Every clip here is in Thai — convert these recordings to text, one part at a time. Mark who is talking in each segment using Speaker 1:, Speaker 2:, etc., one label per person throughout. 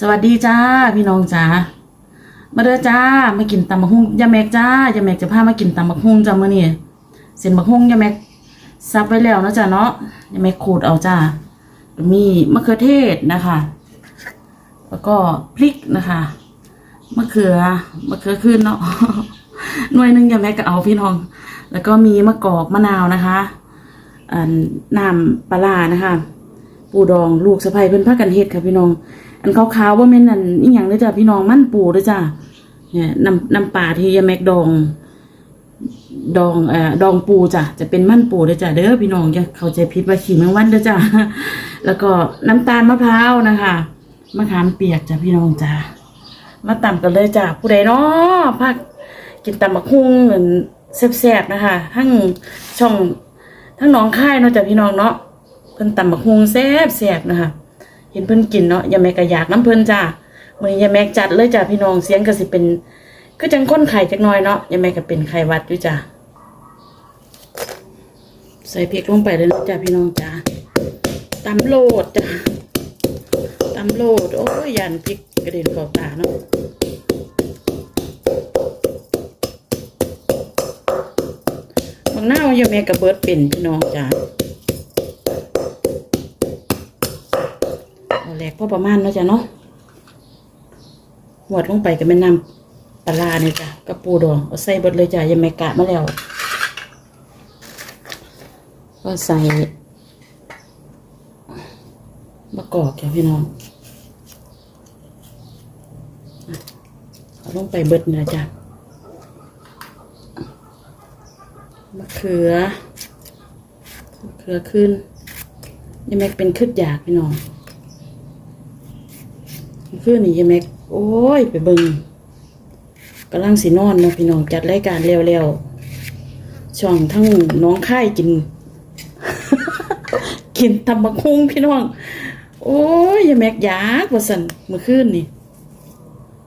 Speaker 1: สวัสดีจ้าพี่น้องจ้ามาเด้อจ้ามากินตำบักหุ่งยาแมกจ้ายาแมกจะพามากินตำบักหุ่งจ้ามื้อนี้เส้นบักหุ่งยาแมกซับไว้แล้วนะจ้าเนาะยาแมกขูดเอาจ้ามีมะเขือเทศนะคะ แล้วก็พริกนะคะมะเขือมะเขือขึ้นเนาะหน่วยหนึงยาแมกก็เอาพี่น้อง แล้วก็มีมะกอกมะนาวนะคะอันน้ำปลานะคะ ปูดองลูกสะใภ้เพิ่นพากันเฮ็ดค่ะพี่น้อง อันขาวๆว่าแม่นอันอีหยังเด้อจ้ะพี่น้องมันปูเด้อจ้ะเนี่ยน้ำน้ำปลาที่ยาแมกดอง ดองเอ่อดองปูจ้ะจะเป็นมันปูเด้อจ้ะเด้อพี่น้องอย่าเข้าใจผิดว่าขี้แมงวันเด้อจ้ะแล้วก็น้ำตาลมะพร้าวนะคะมะขามเปียกจ้ะพี่น้องจ้ะมาตำกันเลยจ้ะผู้ใดเนาะพักกินตำบักหุ่งเหมือนแซ่บๆนะคะทั้งช่องทั้งหน้องค่ายเนาะจ้ะพี่น้องเนาะ พิ่นตำบักฮุงแซ่บแซ่บนะคะ เห็นเพิ่นกินเนาะยาแม่ก็อยากน้ำเพิ่นจ้ามื้อนยาแม่จัดเลยจ้าพี่น้องเสียงก็สิเป็นก็จังคนไข่จักน่อยเนาะยาแม่ก็เป็นไข้หวัดอยู่จ้าใส่พริกลงไปเลยนะจ้าพี่น้องจ้าตำโลดจ้าตำโลดโอ้ยยันพริกกระเด็นเข้าตาเนาะบางหน้ายาแม่ก็เบิดเป็นพี่น้องจ้า เอาแหลก พอประมาณเนาะจ้ะเนาะหวดลงไปก็แม่นำปลาเนี่ยจ้ะกระปูดองเอาใส่บดเลยจ้ะยังไม่กะมาแล้ว ก็ใส่มะกอกจ้ะพี่น้องเอาลงไปเบิดเนี่ยจ้ะมะเขือมะเขือขึ้นยังแม็กเป็นขึ้นอยากพี่น้อง คือนี่ยายแม็ก โอ้ย ไปเบิงกำลังสินอนเนาะพี่น้องจัดรายการเร็วๆช่องทั้งน้องค่ายกิน กินตำบักคุงพี่น้อง โอ้ยยายแม็กอยากว่าสันเมื่อคืนนี่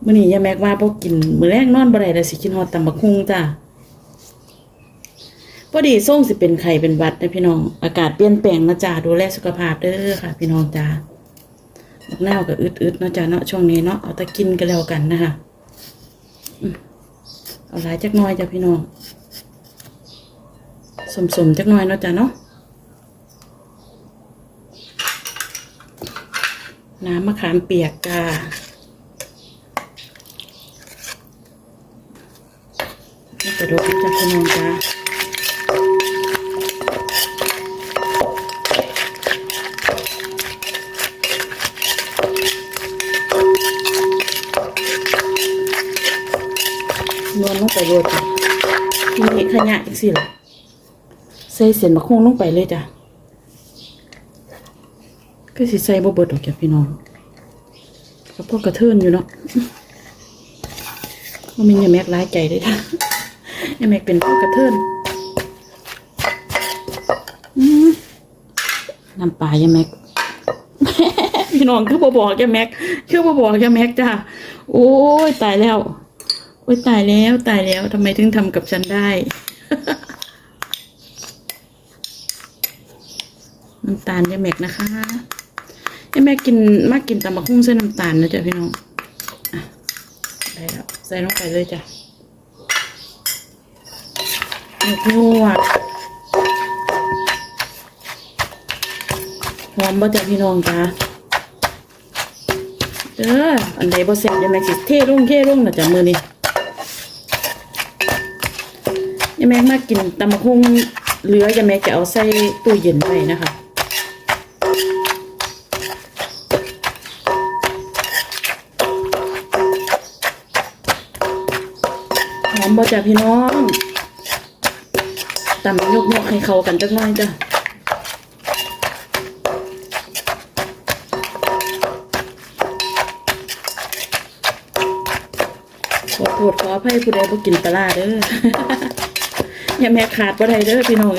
Speaker 1: มื้อนี้ยายแม็กว่าพวกกินมื้อแรกนอนบ่ได้แล้วสิกินฮอดตำบักคุ้งจ้าพอดีส่งสิเป็นไข้เป็นวัดนะพี่น้อง อากาศเปลี่ยนแปลงนะจ้าดูแลสุขภาพเด้อค่ะ พี่น้องจ้า บักนาวกับอึดๆเนาะจ้ะเนาะช่วงนี้เนาะเอาแต่กินกันแล้วกันนะคะเอาหลายจักน้อยจ้ะพี่น้องสมๆจักน้อยเนาะจ้ะเนาะน้ำมะขามเปียกจ้ากระโดดจ้ะพี่น้องจ้าวนวลลงไปโรดจ้ะทีนี้ขยะอีกสิล่ะใส่เส้นมะคงลงไปเลยจ้ะก็สิใส่บ่เบิดดอกจ้ะพี่น้องก็พวกกระเทินอยู่เนาะมันมียาแม็กร้ายใจด้วยจ้ะยาแม็กเป็นพวกกระเทินอืมน้ำปลายาแม็กพี่น้องคือบ่บอกยาแม็กคือบ่บอกยาแม็กจ้ะโอ้ยตายแล้ว โอ้ยตายแล้วตายแล้วทำไมถึงทำกับฉันได้ น้ำตาลยายแม็กนะคะยาแม็กกินมากกินตำบักหุ่งใส่น้ำตาลนะจ๊ะพี่น้องอะได้แล้วใส่ลงไปเลยจ้ะหมกลวกหอมบ่จ้ะพี่น้องจ้ะเด้ออันใดบ่แซ่บยายแม็กสิเท่ลงเท่ลงนะจ๊ะมือนี้ ยายแม็กมากินตำมะฮุ่งเหลือยายแม็กจะเอาใส่ตู้เย็นไว้นะคะหอมบ่จ้ะพี่น้องตำยกยกให้เข้ากันจักหน่อยจ้ะขอโทษขออภัยผู้ใดบ่กินปลาร้าเด้อ อย่าแม่ขาดบ่ไดเด้อพี่น้อง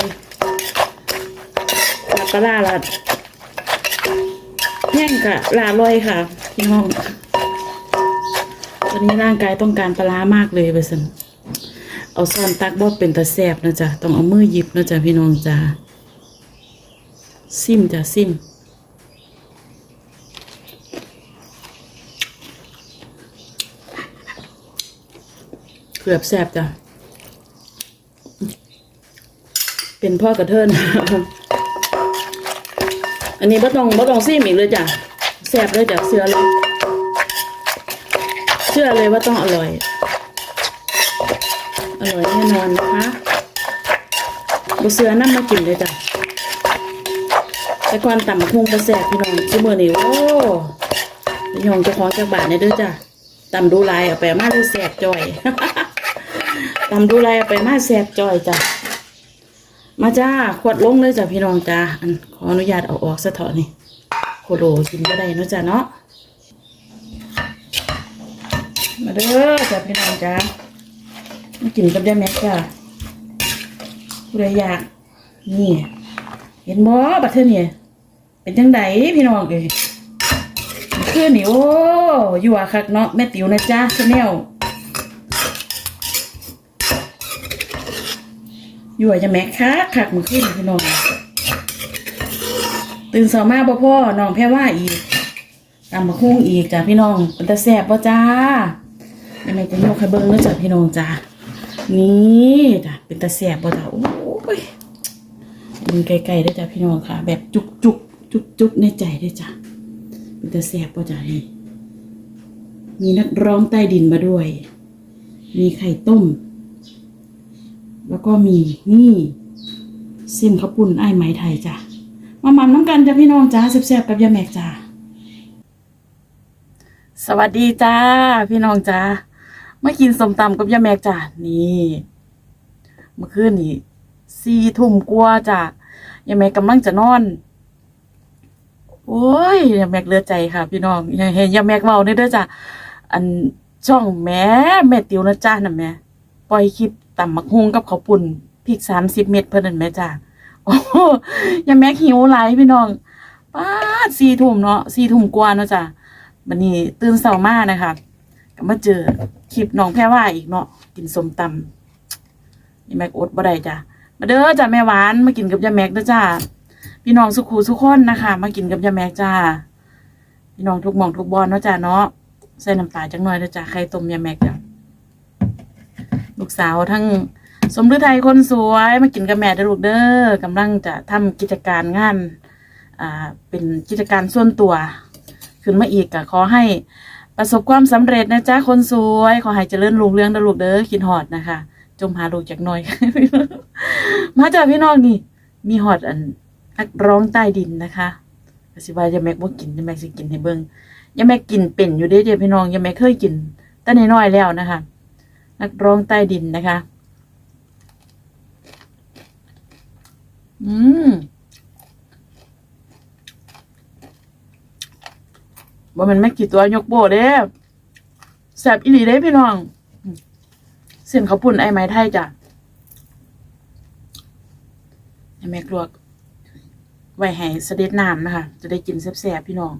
Speaker 1: ขาดปลาลาดแห้งค่ะลาลอยค่ะ พี่น้องตอนนี้ร่างกายต้องการปลามากเลยไปสันเอาซ่อนตักบ่เป็นตะแซบนะจ๊ะต้องเอามือหยิบนะจ๊ะพี่น้องจ้าซิมจ้ะซิมเกือบแสบจ้ะ เป็นพ่อกระเทิน อันนี้บ่ต้องบ่ต้องซีมอีกเลยจ้ะแซ่บเลยจ้ะเชื่อเลยเชื่อเลยว่าต้องอร่อย อร่อยแน่นอนนะคะบ่เสือน้ำมากินเลยจ้ะแต่ก่อนต่ำคงกระแสบพี่น้องชั่วโมงนี้โอ้ยองจะของจากบาทเนี่ยด้อจ้ะต่ำดูลายเอาไปมาเลยแสบจ่อยต่ำดูลายเอาไปมาแสบจ่อยจ้ะ มาจ้าขวดลงเลยจ้ะพี่น้องจ้าอันขออนุญาตเอาออกซะเถอะนี่โคโลกินก็ได้นะจ้ะเนาะมาเด้อจ้ะพี่น้องจ้ามากินกับยาแม็กจ้ะผู้ใดอยากนี่ เห็นบ่บัดเทอนี่ยเป็นจังไดพี่น้องเอ้ยคือนี่โอ้อยู่ว่าคักเนาะแม่ติ๋วนะจ้าชาแนล ยู่วจะแม็กคักคักมื้อคืนพี่น้อง ตื่นเช้ามาบ่พ่อน้องแพ้ว่าอีกตามมาคุ้งอีกจ้ะพี่น้องเป็นตาแซ่บบ่จ้าแม่แม่จะยกให้เบิ่งเด้อจ้ะพี่น้องจ้านี่จ้ะเป็นตาแซ่บบ่จ้าโอ้ยมึงไกลๆด้วยจ้ะพี่น้องค่ะ แบบจุกจุกจุกจุกในใจด้วยจ้ะมันจะแสบป่ะจ้ะนี่มีนักร้องใต้ดินมาด้วย มีไข่ต้ม แล้วก็มีนี่เส้นข้าวปุ้นไอ้ไหมไทยจ้ะมาหม่ำน้ำกันจ้ะพี่น้องจ้าแซ่บๆกับยาแมกจ้าสวัสดีจ้า พี่น้องจ้ามากินสมตำกับยาแมกจ้านี่เมื่อคืนนี้สี่ทุ่มกว่าจ้ะยังแม่กำลังจะนอน โอ้ยยังแม่เลือใจค่ะ พี่น้องเห็นยังแม่เว้าเนี่ยด้อจ้ะอันช่องแม่แม่ติวนะจ้าน่ะแม่ปล่อยคลิป ตำมักฮุงกับข้าวปุ่นพริกสามสิบเม็ดเพิ่นนั่นแม่จ้าโอ้ยังแม่หิวหลายพี่น้องป้าสี่ทุ่มเนาะสี่ทุ่มกว่าเนาะจ้ะบัดนี้ตื่นเช้ามานะคะก็มาเจอคลิปน้องแพรว่าอีกเนาะกินสมตำนี่แม็กอดบ่ได้จ้ะมาเด้อจ้ะแม่หวานมากินกับยาแม็กเด้อจ้าพี่น้องสุขูสุขคนนะคะ มากินกับยาแม็กจ้าพี่น้องทุกหมองทุกบอลเนาะจ้าเนาะใส่น้ำปลาจังหน่อยเด้อจ้าไข่ต้มยาแม็กจ้ะ ลูกสาวทั้งสมฤทัยคนสวยมากินกับแม่เด้อลูกเด้อกำลังจะทำกิจการงานอ่าเป็นกิจการส่วนตัวขึ้นมาอีกก็ขอให้ประสบความสำเร็จนะจ๊ะคนสวย ขอให้เจริญรุ่งเรืองเด้อลูกเด้อคิดฮอดนะคะ จมหาลูกจากหน่อย มาจากพี่น้องนี่ มีฮอดอันนักร้องใต้ดินนะคะกสิว่าอยาแม็กบ่กินอยาแม็กสิกินให้เบิ่งอยาแม็กกินเป็นอยู่เด้เดียพี่น้องอยาแม็กเคยกินแต่น้อยๆแล้วนะคะ นักร้องใต้ดินนะคะ อืมบ่แมันไม่กี่ตัวยกโบเด้แซ่บอีหลีเด้พี่น้อง เส้นข้าวปุ้นไอ้ไม้ไทยจ้ะให้แม่กลวก ไว้ให้เสด็จน้ำนะคะ จะได้กินแซ่บๆพี่น้อง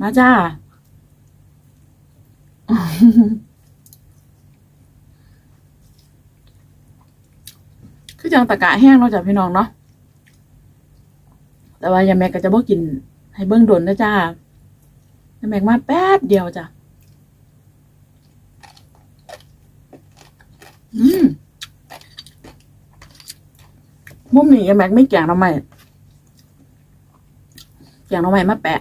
Speaker 1: มาจ้า คือจังตะกะแห้งเนาะจ้ะพี่น้องเนาะแต่ว่ายาแม็กก็จะบ่กิน ให้เบิ้งดนนะจ้ายาแม็กมาแป๊บเดียวจ้ะอืมมุมนี้ยาแม็กไม่แกงหน้ำใหม่แกงหน้ำใหม่มาแปะ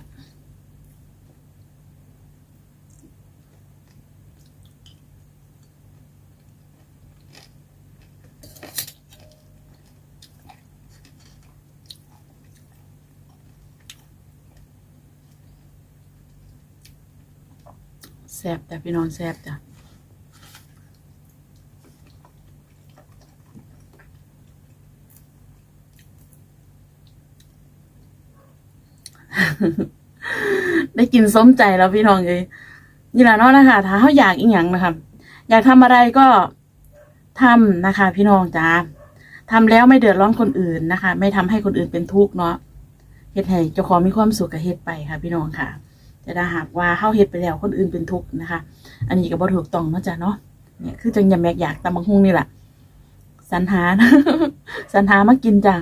Speaker 1: แซ่บจ้ะพี่น้องแซ่บจ้ะได้กินสมใจแล้วพี่น้องเลยนี่แหละเนาะนะคะ ถ้าเขาอยากอีกอย่างนะคะอยากทำอะไรก็ทำนะคะ พี่น้องจ้าทำแล้วไม่เดือดร้อนคนอื่นนะคะ ไม่ทำให้คนอื่นเป็นทุกข์เนาะเฮ็ดให้เจ้าของมีความสุขกับเฮ็ดไปค่ะ พี่น้องค่ะ แต่ถ้าหากว่าเฮาเฮ็ดไปแล้วคนอื่นเป็นทุกข์นะคะ อันนี้ก็บ่ถูกต้องเนาะจ้ะเนาะเนี่ยคือจังยำแมกอยากตำบักฮุงนี่แหละสรรหาสรรหามากินจ้ะ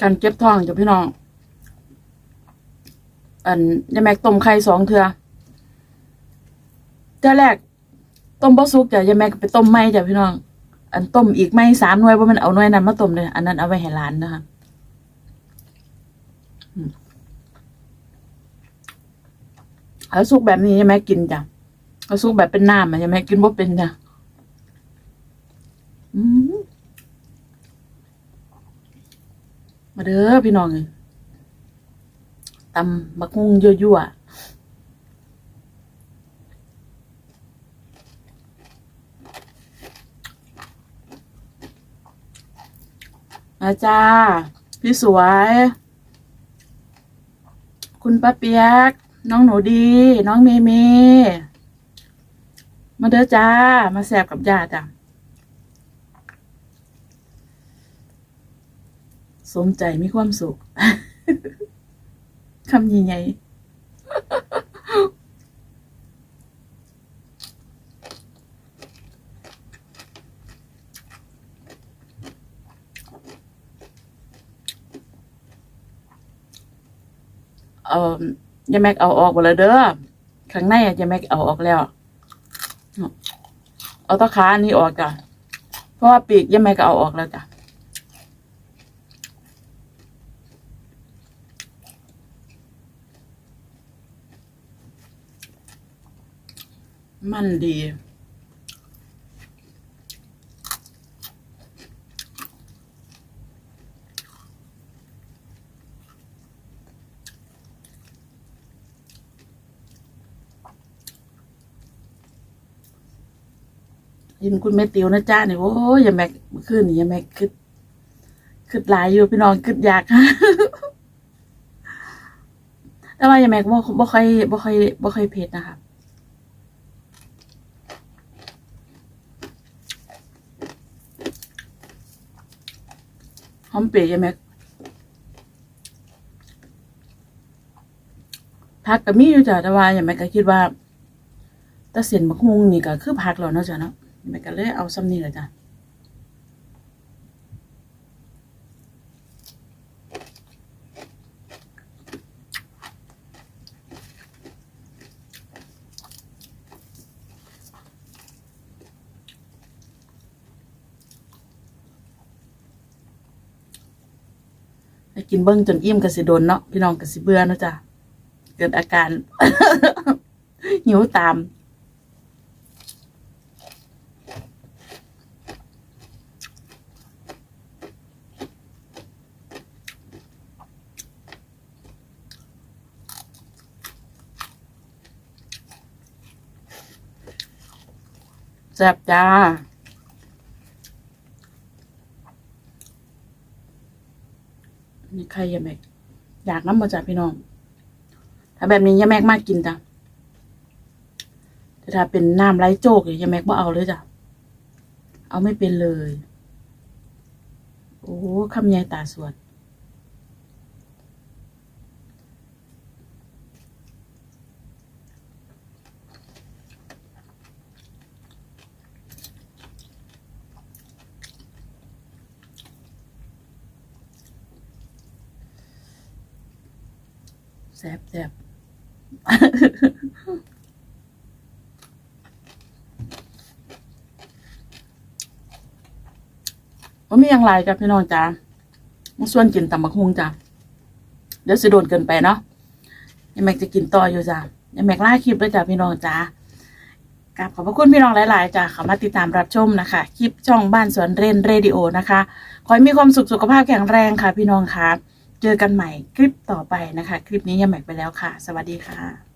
Speaker 1: การเก็บทองจ้ะพี่น้อง อันยาแม็กต้มไข่สองเทือเทือแรกต้มบ่สุกจ้ะยาแม็กไปต้มไหมจ้ะพี่น้อง อันต้มอีกไม่สามหน่วยว่ามันเอาหน่วยนั้นมาต้มเลยอันนั้นเอาไว้ให้หลานนะคะอืมเอาสุกแบบนี้ยายแม็กกินจ้ะเอาสุกแบบเป็นน้ำอะยายแม็กกินบ่เป็นจ้ะมาเด้อพี่น้องเอ้ยตำบักฮุ่งยั่วๆ มาจ้าพี่สวย คุณป้าเปียก น้องหนูดี น้องเมเมมาเด้อจ้า มาแสบกับยาจ้ะสมใจมีความสุข คำยิ่งใหญ่ เออยายแม็กเอาออกหมดเลยเด้อข้างในอะยายแม็กเอาออกแล้ว เอาตะขาอันนี้ออกจ้ะเพราะว่าปีกยายแม็กก็เอาออกแล้วจ้ะมันดี ยินคุณแม่ติวนะจ้าเนี่ยโอ้ยอย่าแม็กเมื่อคืนนี่อย่าแม็กคึดคึดหลายอยู่พี่น้องคึดอยากแต่ว่าอย่าแม็กบ่บ่ค่อยบ่ค่อยบ่ค่อยเผ็ดนะคะหอมเปรี้ยวใช่ไหมพักก็มีอยู่จ้ะแต่ว่าอย่างแม่ก็คิดว่าแตะเสียนมะฮุงนี่ก็คือพักแล้วเนาะจ้ะเนาะ แม่ก็เลยเอาซ้ำนี่แหละจ้ะให้กินเบิ้งจนอิ่มก็สิโดนเนาะพี่น้องก็สิเบื่อเนาะจ้ะเกิดอาการหิวตาม แซ่บจ้า นี่ใครยาแมกอยากน้ำมาจากพี่น้อง ถ้าแบบนี้ยาแมกมากกินจ้ะแต่ถ้าเป็นน้ำไร้โจกยยาแมกบ่เอาเลยจ้ะ เอาไม่เป็นเลย โอ้คำใหญ่ตาสวด แซ่บแซ่บ ว่ามีอย่างไรจ้ะพี่น้องจ้ามาส่วนกินตำบักฮุงจ้ะเดี๋ยวสิโดนเกินไปเนาะยังแม็กจะกินต่ออยู่จ้ะยังแม็กล่าคลิปด้วยจ้ะพี่น้องจ้ากราบขอบพระคุณพี่น้องหลาย ๆจ้ะเข้ามาติดตามรับชมนะคะ คลิปช่องบ้านสวนเรนเรดิโอนะคะขอให้มีความสุขสุขภาพแข็งแรงค่ะ พี่น้องค่ะ เจอกันใหม่คลิปต่อไปนะคะ คลิปนี้ยังแม็กไปแล้วค่ะ สวัสดีค่ะ